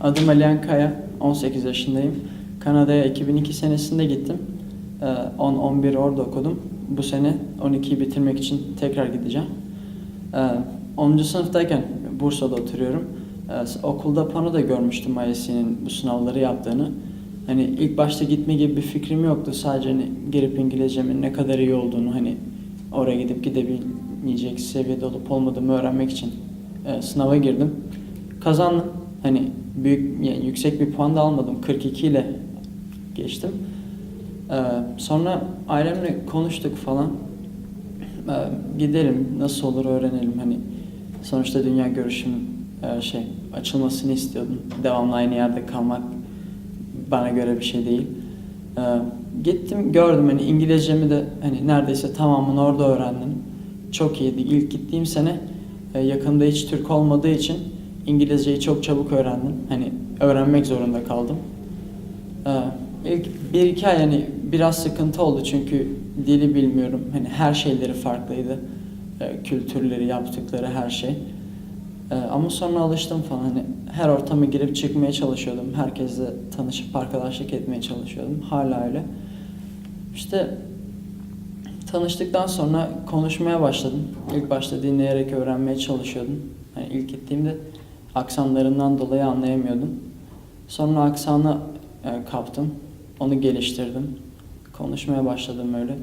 Adım Alihan Kaya, 18 yaşındayım. Kanada'ya 2002 senesinde gittim. Ee, 10-11 orada okudum. Bu sene 12'yi bitirmek için tekrar gideceğim. Ee, 10. sınıftayken Bursa'da oturuyorum. Ee, Okulda pano da görmüştüm ISC'nin bu sınavları yaptığını. Hani ilk başta gitme gibi bir fikrim yoktu. Sadece hani girip İngilizcemin ne kadar iyi olduğunu hani oraya gidip gidebilecek seviyede olup olmadığımı öğrenmek için e, sınava girdim. Kazandım. Hani büyük yani yüksek bir puan da almadım. 42 ile geçtim. Ee, sonra ailemle konuştuk falan. Ee, gidelim nasıl olur öğrenelim hani sonuçta dünya görüşüm e, şey açılmasını istiyordum. Devamlı aynı yerde kalmak bana göre bir şey değil. Ee, gittim gördüm hani İngilizcemi de hani neredeyse tamamını orada öğrendim. Çok iyiydi. İlk gittiğim sene e, yakında hiç Türk olmadığı için İngilizceyi çok çabuk öğrendim. Hani öğrenmek zorunda kaldım. Ee, ilk bir iki ay hani biraz sıkıntı oldu çünkü dili bilmiyorum. Hani her şeyleri farklıydı. Ee, kültürleri, yaptıkları her şey. Ee, ama sonra alıştım falan. Hani her ortama girip çıkmaya çalışıyordum. Herkesle tanışıp arkadaşlık etmeye çalışıyordum. Hala öyle. İşte tanıştıktan sonra konuşmaya başladım. İlk başta dinleyerek öğrenmeye çalışıyordum. Hani ilk gittiğimde aksanlarından dolayı anlayamıyordum. Sonra aksanı e, kaptım. Onu geliştirdim. Konuşmaya başladım öyle.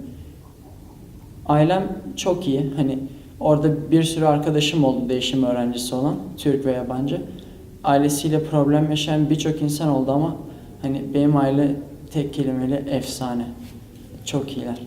Ailem çok iyi. Hani orada bir sürü arkadaşım oldu değişim öğrencisi olan. Türk ve yabancı. Ailesiyle problem yaşayan birçok insan oldu ama hani benim aile tek kelimeyle efsane. Çok iyiler.